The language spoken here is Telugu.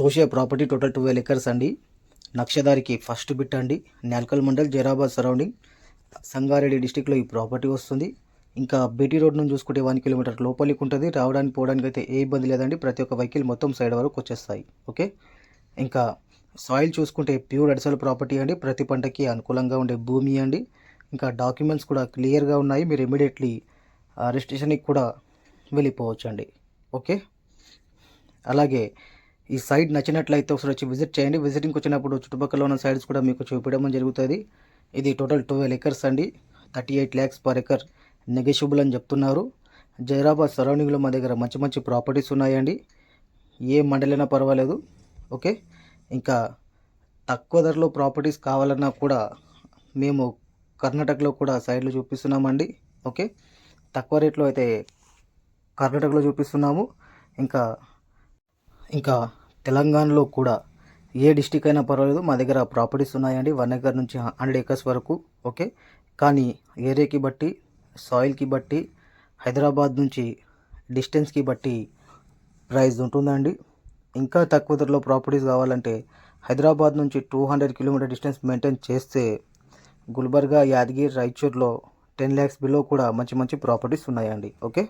చూసే ప్రాపర్టీ టోటల్ ట్వెల్వ్ ఎకర్స్ అండి. నక్షదారికి ఫస్ట్ బిట్ అండి. నేల్కల్ మండల్ జైరాబాద్ సరౌండింగ్. సంగారెడ్డి డిస్టిక్లో ఈ ప్రాపర్టీ వస్తుంది. ఇంకా బీటీ రోడ్ నుంచి చూసుకుంటే వన్ కిలోమీటర్ లోపలికి ఉంటుంది. రావడానికి పోవడానికి అయితే ఏ ఇబ్బంది లేదండి. ప్రతి ఒక్క వెహికల్ మొత్తం సైడ్ వరకు వచ్చేస్తాయి. ఓకే? ఇంకా సాయిల్ చూసుకుంటే ప్యూర్ అడిసల్ ప్రాపర్టీ అండి. ప్రతి పంటకి అనుకూలంగా ఉండే భూమి అండి. ఇంకా డాక్యుమెంట్స్ కూడా క్లియర్గా ఉన్నాయి. మీరు ఇమీడియట్లీ రిజిస్ట్రేషన్కి కూడా వెళ్ళిపోవచ్చు అండి ఓకే? అలాగే ఈ సైడ్ నచ్చినట్లయితే ఒకసారి వచ్చి విజిట్ చేయండి. విజిటింగ్కి వచ్చినప్పుడు చుట్టుపక్కల ఉన్న సైడ్స్ కూడా మీకు చూపించడం జరుగుతుంది. ఇది టోటల్ ట్వెల్వ్ ఎకర్స్ అండి. Thirty eight lakhs per acre negotiable అని చెప్తున్నారు. జైరాబాద్ సరౌండింగ్లో మా దగ్గర మంచి మంచి ప్రాపర్టీస్ ఉన్నాయండి. ఏ మండలైనా పర్వాలేదు. ఓకే? ఇంకా తక్కువ ధరలో ప్రాపర్టీస్ కావాలన్నా కూడా మేము కర్ణాటకలో కూడా సైడ్లు చూపిస్తున్నామండి. ఓకే? తక్కువ రేట్లో అయితే కర్ణాటకలో చూపిస్తున్నాము. ఇంకా ఇంకా తెలంగాణలో కూడా ఏ డిస్టిక్ అయినా పర్వాలేదు మా దగ్గర ప్రాపర్టీస్ ఉన్నాయండి. వన్ ఎకర్ నుంచి హండ్రెడ్ ఎకర్స్ వరకు ఓకే? కానీ ఏరియాకి బట్టి సాయిల్కి బట్టి హైదరాబాద్ నుంచి డిస్టెన్స్కి బట్టి ప్రైస్ ఉంటుందండి. ఇంకా తక్కువ ధరలో ప్రాపర్టీస్ కావాలంటే హైదరాబాద్ నుంచి two hundred kilometre distance maintain చేస్తే గుల్బర్గా యాదగిరి రాయచూర్లో టెన్ ల్యాక్స్ బిలో కూడా మంచి మంచి ప్రాపర్టీస్ ఉన్నాయండి. ఓకే?